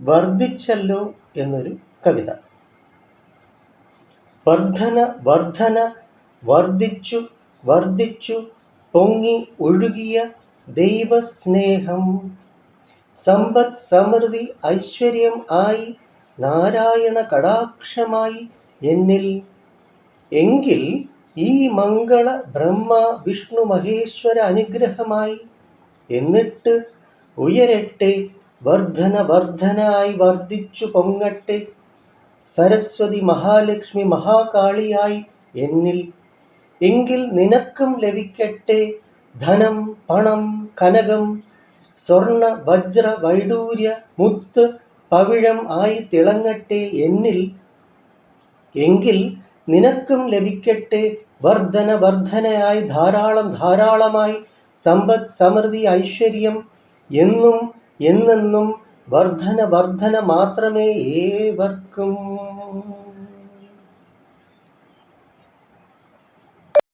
വർദ്ധിച്ചല്ലോ എന്നൊരു കവിത. വർധന വർധന വർദ്ധിച്ചു വർദ്ധിച്ചു പൊങ്ങി ഒഴുകിയ ദൈവസ്നേഹം. സമ്പദ് സമൃദ്ധി ഐശ്വര്യം ആയി നാരായണ കടാക്ഷമായി എന്നിൽ. എങ്കിൽ ഈ മംഗള ബ്രഹ്മ വിഷ്ണു മഹേശ്വര അനുഗ്രഹമായി എന്നിട്ട് ഉയരട്ടെ വർദ്ധന വർദ്ധനായി വർദ്ധിച്ചു പൊങ്ങട്ടെ. സരസ്വതി മഹാലക്ഷ്മി മഹാകാളിയായി എന്നിൽ എങ്കിൽ നിനക്കും ലഭിക്കട്ടെ. ധനം പണം കനകം സ്വർണ വജ്ര വൈഡൂര്യ മുത്ത് പവിഴം ആയി തിളങ്ങട്ടെ എന്നിൽ എങ്കിൽ നിനക്കും ലഭിക്കട്ടെ. വർധന വർധനയായി ധാരാളം ധാരാളമായി സമ്പദ് സമൃദ്ധി ഐശ്വര്യം എന്നും എന്നെന്നും വർധന വർധന മാത്രമേ ഏവർക്കും.